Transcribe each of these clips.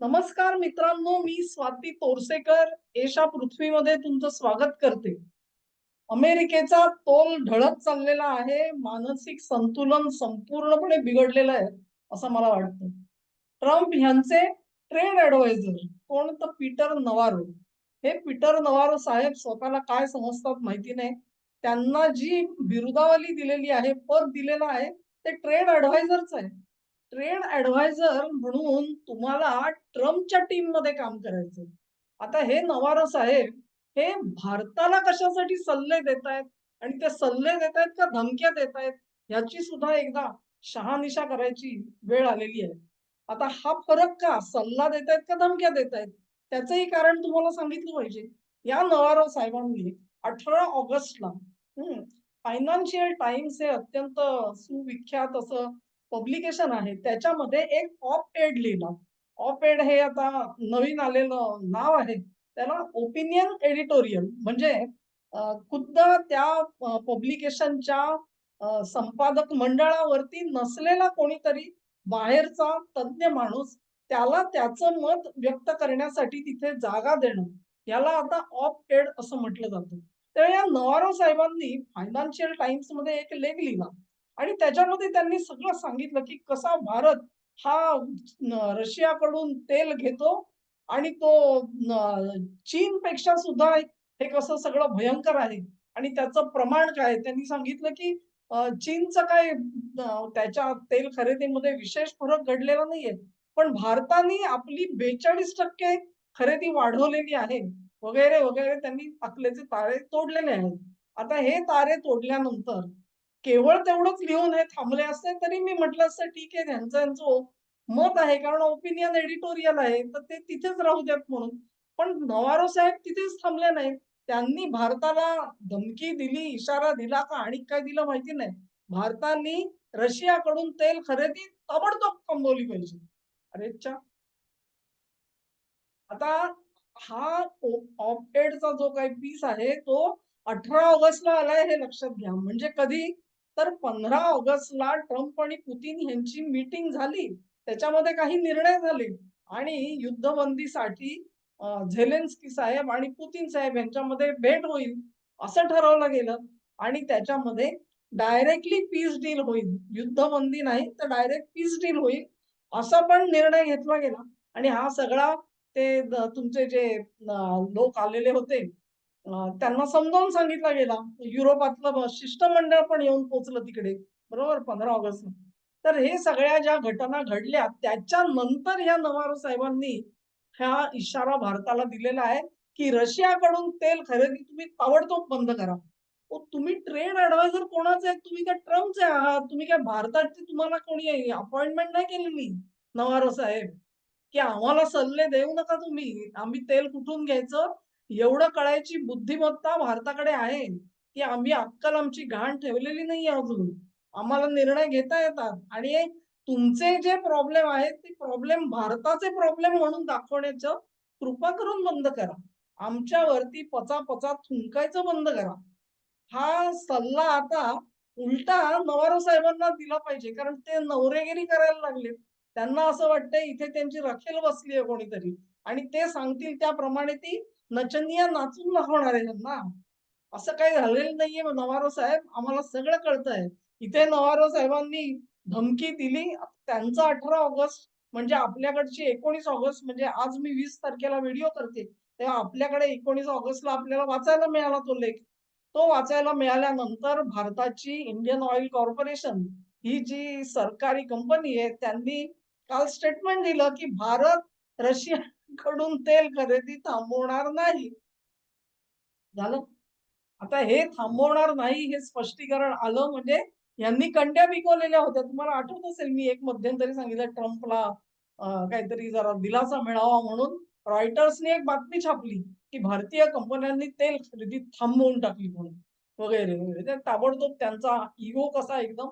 नमस्कार मित्रांनो मी स्वाती तोरसेकर. एशा पृथ्वीमध्ये तुमचं स्वागत करते. अमेरिकेचा तोल ढळत चाललेला आहे. मानसिक संतुलन संपूर्णपणे बिघडलेलं आहे असं मला वाटतं. ट्रम्प ह्यांचे ट्रेड ऍडवायझर कोण तर पीटर नवारो? हे पीटर नवारो साहेब स्वतःला काय समजतात माहिती नाही. त्यांना जी बिरुदावली दिलेली आहे पद दिलेलं आहे ते ट्रेड ऍडवायझरच आहे. ट्रेड ऍडवायझर म्हणून तुम्हाला ट्रम्पच्या टीममध्ये काम करायचं आता हे नवारा साहेब हे भारताला कशासाठी सल्ले देत आहेत आणि ते सल्ले देत आहेत का धमक्या देत आहेत ह्याची सुद्धा एकदा शहानिशा करायची वेळ आलेली आहे. आता हा फरक का? सल्ला देत आहेत का धमक्या देत आहेत त्याचंही कारण तुम्हाला सांगितलं पाहिजे. या नवारो साहेबांनी अठरा ऑगस्टला फायनान्शियल टाइम्स हे अत्यंत सुविख्यात असं पब्लिकेशन आहे त्याच्यामध्ये एक ऑप एड लिहिला. ऑप एड हे आता नवीन आलेलं नाव आहे. त्याला ओपिनियन एडिटोरियल म्हणजे खुद्द त्या पब्लिकेशनच्या संपादक मंडळावरती नसलेला कोणीतरी बाहेरचा तज्ज्ञ माणूस त्याला त्याचं मत व्यक्त करण्यासाठी तिथे जागा देणं याला आता ऑप एड असं म्हटलं जातं. तर या नवारो साहेबांनी फायनान्शियल टाइम्समध्ये एक लेख लिहिला. आणि त्याच्यामध्ये त्यांनी सगळं सांगितलं की कसा भारत हा रशियाकडून तेल घेतो आणि तो चीन पेक्षा सुद्धा हे कसं सगळं भयंकर आहे. आणि त्याचं प्रमाण काय त्यांनी सांगितलं की चीनचं काय त्याच्या तेल खरेदीमध्ये विशेष फरक घडलेला नाहीये. पण भारताने आपली बेचाळीस टक्के खरेदी वाढवलेली आहे. वगैरे वगैरे त्यांनी अकलेचे तारे तोडलेले आहेत. आता हे तारे तोडल्यानंतर केवळ तेवढंच लिहून हे थांबले असते तरी मी म्हटलं असतं ठीक आहे त्यांचं यांचं मत आहे कारण ओपिनियन एडिटोरियल आहे तर ते तिथेच राहू द्यात म्हणून. पण नवारो साहेब तिथेच थांबले नाही त्यांनी भारताला धमकी दिली इशारा दिला का आणि काय दिलं माहिती नाही. भारताने रशियाकडून तेल खरेदी ताबडतोब थांबवली पाहिजे. अरे आता हा ऑपटेडचा जो काही पीस आहे तो अठरा ऑगस्टला आलाय हे लक्षात घ्या. म्हणजे कधी? तर पंधरा ऑगस्टला ट्रम्प आणि पुतीन यांची मीटिंग झाली. त्याच्यामध्ये काही निर्णय झाले. आणि युद्धबंदीसाठी झेलेन्स्की साहेब आणि पुतीन साहेब यांच्यामध्ये भेट होईल असं ठरवलं गेलं. आणि त्याच्यामध्ये डायरेक्टली पीस डील होईल. युद्धबंदी नाही तर डायरेक्ट पीस डील होईल असा पण निर्णय घेतला गेला. आणि हा सगळा ते तुमचे जे लोक आलेले होते त्यांना समजावून सांगितला गेला. युरोपातलं शिष्टमंडळ पण येऊन पोचलं तिकडे. बरोबर? पंधरा ऑगस्ट तर हे सगळ्या ज्या घटना घडल्या त्याच्यानंतर ह्या नवारो साहेबांनी हा इशारा भारताला दिलेला आहे की रशियाकडून तेल खरेदी तुम्ही ताबडतोब बंद करा. तुम्ही ट्रेड ऍडवायझर कोणाचे आहेत? तुम्ही काय ट्रम्पचे आहात? तुम्ही काय भारताची तुम्हाला कोणी अपॉइंटमेंट नाही केलेली? नवारो साहेब की आम्हाला सल्ले देऊ नका तुम्ही. आम्ही तेल कुठून घ्यायचं? एवढं कळायची बुद्धिमत्ता भारताकडे आहे की आम्ही अक्कल आमची घाण ठेवलेली नाही अजून. आम्हाला निर्णय घेता येतात. आणि तुमचे जे प्रॉब्लेम आहेत ते प्रॉब्लेम भारताचे प्रॉब्लेम म्हणून दाखवण्याचं कृपा करून बंद करा. आमच्यावरती पचा पचा थुंकायचं बंद करा. हा सल्ला आता उलटा नवारो साहेबांना दिला पाहिजे. कारण ते नवरेगिरी करायला लागले त्यांना असं वाटतंय इथे त्यांची रखेल बसली आहे कोणीतरी. आणि ते सांगतील त्याप्रमाणे ती नचनिया नाचून दाखवणार आहे त्यांना असं काही झालेलं नाहीये नवारो साहेब. आम्हाला सगळं कळतंय. इथे नवारो साहेबांनी धमकी दिली. त्यांचा अठरा ऑगस्ट म्हणजे आपल्याकडची एकोणीस ऑगस्ट म्हणजे आज मी वीस तारखेला व्हिडिओ करते. तेव्हा आपल्याकडे एकोणीस ऑगस्टला आपल्याला वाचायला मिळाला तो लेख. तो वाचायला मिळाल्यानंतर भारताची इंडियन ऑइल कॉर्पोरेशन ही जी सरकारी कंपनी आहे त्यांनी काल स्टेटमेंट दिलं की भारत रशिया कडून तेल खरेदी थांबवणार नाही. झालं? आता हे थांबवणार नाही हे स्पष्टीकरण आलं म्हणजे यांनी कंड्या पिकवलेल्या होत्या. तुम्हाला आठवत असेल मी एक मध्यंतरी सांगितलं ट्रम्पला काहीतरी जरा दिलासा मिळावा म्हणून रॉयटर्सने एक बातमी छापली की भारतीय कंपन्यांनी तेल खरेदी थांबवून टाकली म्हणून. वगैरे वगैरे. ताबडतोब त्यांचा इगो कसा एकदम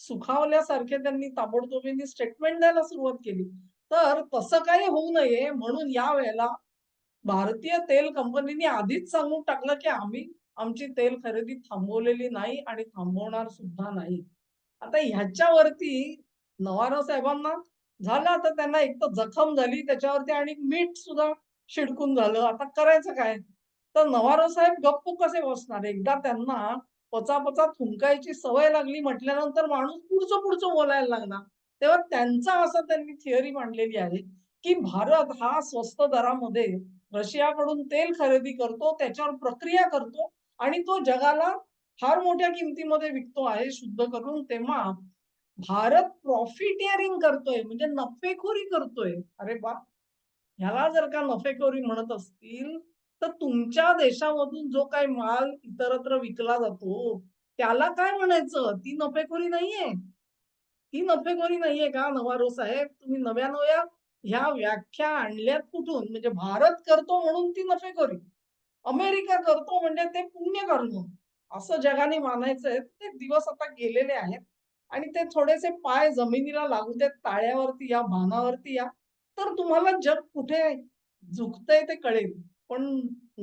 सुखावल्यासारखे त्यांनी ताबडतोबींनी स्टेटमेंट द्यायला सुरुवात केली. तर तसं काही होऊ नये म्हणून या वेळेला भारतीय तेल कंपनीने आधीच सांगून टाकलं की आम्ही आमची तेल खरेदी थांबवलेली नाही आणि थांबवणार सुद्धा नाही. आता ह्याच्यावरती नवारा साहेबांना झालं आता त्यांना एक तर जखम झाली त्याच्यावरती आणि मीठ सुद्धा शिडकून झालं. आता करायचं काय? तर नवारो साहेब गप्प कसे बसणार? एकदा त्यांना पचापचा थुंकायची सवय लागली म्हटल्यानंतर माणूस पुढचं पुढचं बोलायला लागला. तेव्हा त्यांचा असं त्यांनी थिअरी मांडलेली आहे की भारत हा स्वस्त दरामध्ये रशियाकडून तेल खरेदी करतो त्याच्यावर प्रक्रिया करतो आणि तो जगाला फार मोठ्या किमतीमध्ये विकतो आहे शुद्ध करून तेव्हा भारत प्रॉफिटिअरिंग करतोय म्हणजे नफेखोरी करतोय. अरे बा ह्याला जर का नफेखोरी म्हणत असतील तर तुमच्या देशामधून जो काही माल इतरत्र विकला जातो त्याला काय म्हणायचं? ती नफेखोरी नाहीये. ती नफेखोरी नाहीये का? नवारो साहेब तुम्ही नव्या नव्या ह्या व्याख्या आणल्यात कुठून? म्हणजे भारत करतो म्हणून ती नफेखोरी अमेरिका करतो म्हणजे ते पुण्य कर्म असं जगाने मानायचंय. ते दिवस आता गेलेले आहेत. आणि ते थोडेसे पाय जमिनीला लागू देत ताळ्यावरती या भानावरती या. तर तुम्हाला जग कुठे झुकतंय ते कळेल. पण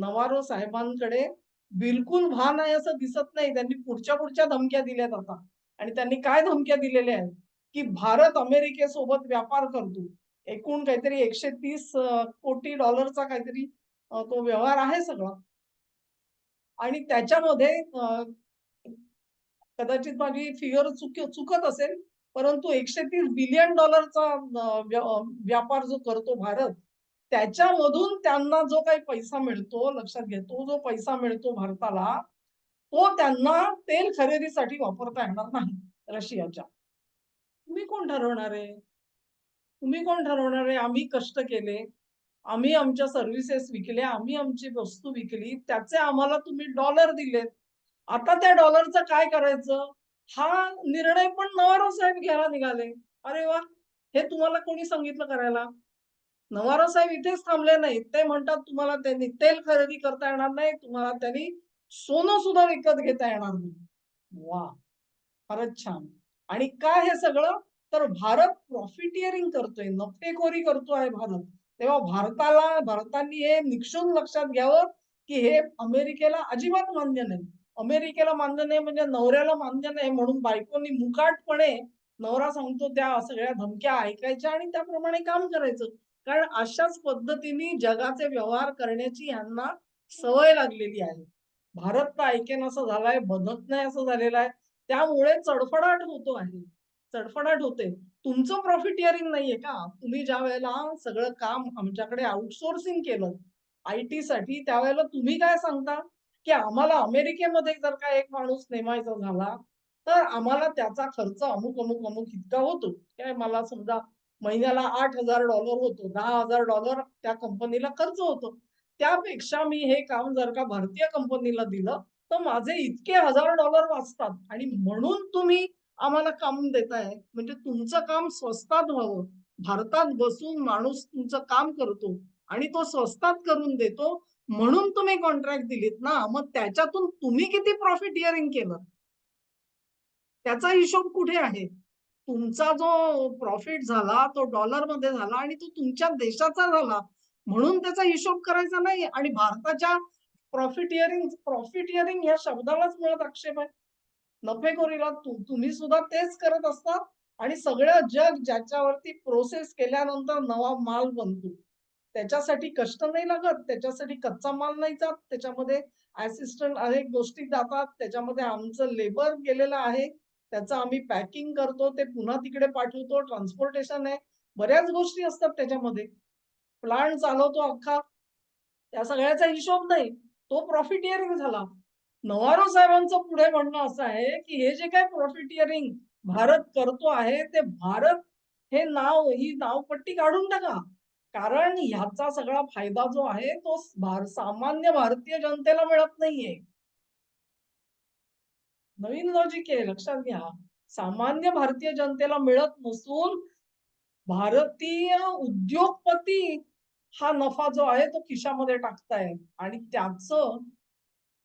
नवारो साहेबांकडे बिलकुल भान आहे असं दिसत नाही. त्यांनी पुढच्या पुढच्या धमक्या दिल्यात आता. आणि त्यांनी काय धमक्या दिलेल्या आहेत? की भारत अमेरिकेसोबत व्यापार करतो. एकूण काहीतरी एकशे तीस कोटी डॉलरचा काहीतरी तो व्यवहार आहे सगळा. आणि त्याच्यामध्ये कदाचित माझी फिगर चुक चुकत असेल परंतु एकशे तीस बिलियन डॉलरचा व्यापार जो करतो भारत त्याच्यामधून त्यांना जो काही पैसा मिळतो लक्षात घेतो जो पैसा मिळतो भारताला तो त्यांना तेल खरेदीसाठी वापरता येणार नाही रशियाच्या. तुम्ही कोण ठरवणार आहे? तुम्ही कोण ठरवणार आहे? आम्ही कष्ट केले. आम्ही आमच्या सर्व्हिसेस विकल्या. आम्ही आमची वस्तू विकली. त्याचे आम्हाला तुम्ही डॉलर दिलेत. आता त्या डॉलरचं काय करायचं? हा निर्णय पण नवारो साहेब घ्यायला निघाले. अरे वा! हे तुम्हाला कोणी सांगितलं करायला? नवारो साहेब इथेच थांबले नाहीत. ते म्हणतात तुम्हाला त्यांनी तेल खरेदी करता येणार नाही. तुम्हाला त्यांनी सोनं सुद्धा विकत घेता येणार नाही. वा फारच छान. आणि काय हे सगळं? तर भारत प्रॉफिटिअरिंग करतोय नफेखोरी करतोय भारत. तेव्हा भारताला भारताने हे निक्षून लक्षात घ्यावं की हे अमेरिकेला अजिबात मान्य नाही. अमेरिकेला मान्य नाही म्हणजे नवऱ्याला मान्य नाही म्हणून बायकोनी मुकाटपणे नवरा सांगतो त्या सगळ्या धमक्या ऐकायच्या आणि त्याप्रमाणे काम करायचं. कारण अशाच पद्धतीने जगाचे व्यवहार करण्याची यांना सवय लागलेली आहे. भारत तर ऐकेन असं झालाय बनत नाही असं झालेलं आहे. त्यामुळे चडफडाट होतो आहे. चडफडाट होते. तुमचं प्रॉफिटिअरिंग नाहीये का? तुम्ही ज्या वेळेला सगळं काम आमच्याकडे आउटसोर्सिंग केलं आय टी साठी त्यावेळेला तुम्ही काय सांगता? की आम्हाला अमेरिकेमध्ये जर का एक माणूस नेमायचा झाला तर आम्हाला त्याचा खर्च अमुक अमुक अमुक इतका होतो. काय मला समजा महिन्याला आठ हजार डॉलर होतो दहा हजार डॉलर त्या कंपनीला खर्च होतो. त्यापेक्षा मी हे काम जर का भारतीय कंपनीला दिलं तर माझे इतके हजार डॉलर वाचतात. आणि म्हणून तुम्ही आम्हाला काम देताय. म्हणजे तुमचं काम स्वस्तात व्हावं. भारतात बसून माणूस तुमचं काम करतो आणि तो स्वस्तात करून देतो. म्हणून तुम्ही कॉन्ट्रॅक्ट दिलीत ना मग त्याच्यातून तुम्ही किती प्रॉफिट इयरिंग केलं? त्याचा हिशोब कुठे आहे? तुमचा जो प्रॉफिट झाला तो डॉलरमध्ये झाला आणि तो तुमच्या देशाचा झाला. म्हणून त्याचा हिशोब करायचा नाही. आणि भारताच्या प्रॉफिटिअरिंग प्रॉफिटिअरिंग या शब्दालाच मुळात आक्षेप आहे. नफेखोरीला तु, तुम्ही सुद्धा तेच करत असतात. आणि सगळं जग ज्याच्यावरती प्रोसेस केल्यानंतर नवा माल बनतो. त्याच्यासाठी कष्ट नाही लागत त्याच्यासाठी कच्चा माल नाही जात. त्याच्यामध्ये असिस्टंट अनेक गोष्टी जातात. त्याच्यामध्ये आमचं लेबर गेलेलं आहे. त्याचं आम्ही पॅकिंग करतो. ते पुन्हा तिकडे पाठवतो. ट्रान्सपोर्टेशन आहे. बऱ्याच गोष्टी असतात त्याच्यामध्ये. प्लांट चालवतो अख्खा. त्या सगळ्याचा हिशोब नाही. तो प्रॉफिटिअरिंग झाला. नवारो साहेबांचं पुढे म्हणणं असं आहे की हे जे काय प्रॉफिटिअरिंग भारत करतो आहे ते भारत हे नाव ही नावपट्टी काढून टाका. कारण ह्याचा सगळा फायदा जो आहे तो भार सामान्य भारतीय जनतेला मिळत नाहीये. नवीन लॉजिक आहे लक्षात घ्या. सामान्य भारतीय जनतेला मिळत नसून भारतीय उद्योगपती हा नफा जो आहे तो खिशामध्ये टाकताय. आणि त्याचं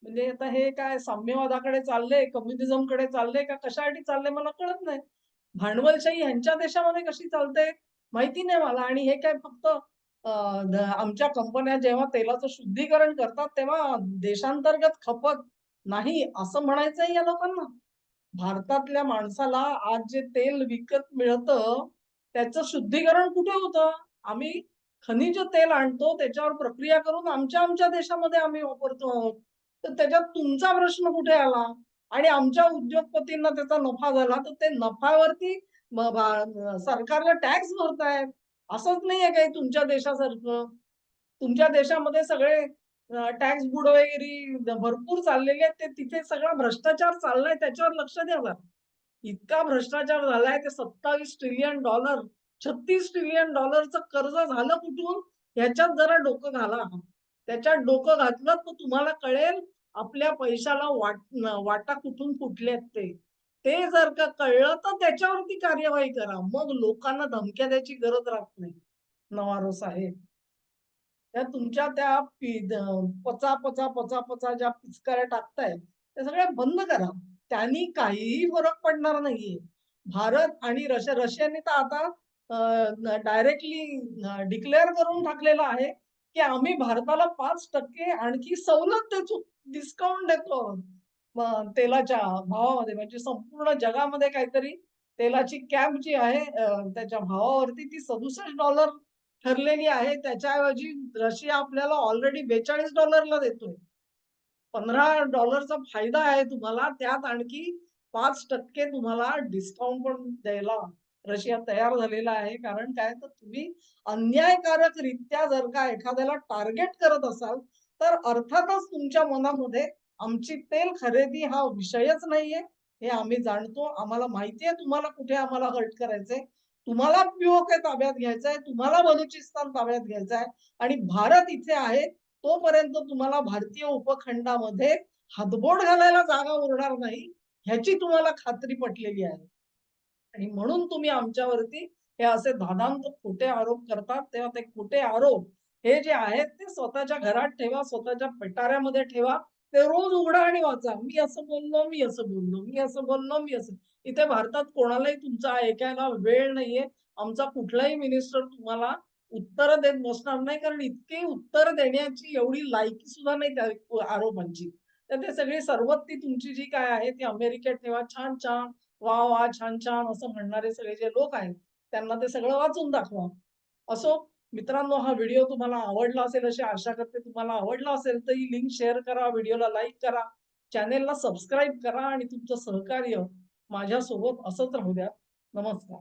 म्हणजे आता हे काय साम्यवादाकडे चाललंय कम्युनिझमकडे चाललंय का कशासाठी चाललंय मला कळत नाही. भांडवलशाही ह्यांच्या देशामध्ये कशी चालते माहिती नाही मला. आणि हे काय फक्त आमच्या कंपन्या जेव्हा तेलाचं शुद्धीकरण करतात तेव्हा देशांतर्गत खपत नाही असं म्हणायचंय या लोकांना. भारतातल्या माणसाला आज जे तेल विकत मिळतं त्याचं शुद्धीकरण कुठे होतं? आम्ही खनिज तेल आणतो त्याच्यावर प्रक्रिया करून आमच्या आमच्या देशामध्ये आम्ही वापरतो आहोत. तर त्याच्यात तुमचा प्रश्न कुठे आला? आणि आमच्या उद्योगपतींना त्याचा नफा झाला तर ते नफ्यावरती सरकारला टॅक्स भरतायत. असंच नाहीये काही तुमच्या देशासारखं. तुमच्या देशामध्ये सगळे टॅक्स बुडवगिरी भरपूर चाललेले आहेत. ते तिथे सगळा भ्रष्टाचार चाललाय त्याच्यावर लक्ष द्यावा इतका भ्रष्टाचार झालाय ते सत्तावीस ट्रिलियन डॉलर छत्तीस ट्रिलियन डॉलरचं कर्ज झालं कुठून? ह्याच्यात जरा डोकं घाला त्याच्यात डोकं घातलं तर तुम्हाला कळेल आपल्या पैशाला वाट वाटा कुठून फुटलेत ते. ते जर का कळलं तर त्याच्यावरती कार्यवाही करा. मग लोकांना धमक्या द्यायची गरज राहत नाही. नवारो साहेब. त्या तुमच्या त्या पचा पचा पचा पचा ज्या पिचकाऱ्या टाकताय त्या सगळ्या बंद करा. त्यांनी काहीही फरक पडणार नाहीये. भारत आणि रशिया रशियाने तर आता डायरेक्टली डिक्लेअर करून टाकलेलं आहे की आम्ही भारताला पाच टक्के आणखी सवलत देतो. डिस्काउंट देतो तेलाच्या भावामध्ये म्हणजे संपूर्ण जगामध्ये काहीतरी तेलाची कॅप जी आहे त्याच्या भावावरती ती सदुसष्ट डॉलर ठरलेली आहे. त्याच्याऐवजी रशिया आपल्याला ऑलरेडी बेचाळीस डॉलरला देतोय. पंधरा डॉलरचा फायदा आहे तुम्हाला त्यात आणखी पाच टक्के तुम्हाला डिस्काउंट पण द्यायला रशिया तयार झालेला आहे. कारण काय तर तुम्ही अन्यायकारक रित्या जर का एखाद्याला टार्गेट करत असाल तर अर्थातच तुमच्या मनामध्ये आमची तेल खरेदी हा विषयच नाहीये. हे आम्ही जाणतो. आम्हाला माहितीये तुम्हाला कुठे आम्हाला हर्ट करायचंय. तुम्हाला पीओके ताब्यात घ्यायचंय. तुम्हाला बलुचिस्तान ताब्यात घ्यायचंय. आणि भारत इथे आहे. तोपर्यंत तुम्हाला भारतीय उपखंडामध्ये हातबोट घालायला जागा उरणार नाही. ह्याची तुम्हाला खात्री पटलेली आहे. आणि म्हणून तुम्ही आमच्यावरती हे असे धादांत खोटे आरोप करतात तेव्हा ते खोटे आरोप हे जे आहेत ते स्वतःच्या घरात ठेवा स्वतःच्या पेटाऱ्यामध्ये ठेवा ते रोज उघडा आणि वाचा. मी असं बोललो मी असं बोललो मी असं बोललो मी असं. इथे भारतात कोणालाही तुमचा ऐकायला वेळ नाहीये. आमचा कुठलाही मिनिस्टर तुम्हाला उत्तर देत बसणार नाही कारण इतकी उत्तर देण्याची एवढी लायकी सुद्धा नाही त्या आरोपांची. तर ते सगळी सर्वत्ती तुमची जी काय आहे ती अमेरिकेत ठेवा छान छान. वा वा छान छान असं म्हणणारे सगळे जे लोक आहेत त्यांना ते सगळं वाचून दाखवा. असो मित्रांनो हा व्हिडिओ तुम्हाला आवडला असेल अशी आशा करते तुम्हाला आवडला असेल तर ही लिंक शेअर करा व्हिडिओला लाईक करा चॅनेलला सबस्क्राईब करा आणि तुमचं सहकार्य माझ्यासोबत असंच राहू द्या. नमस्कार.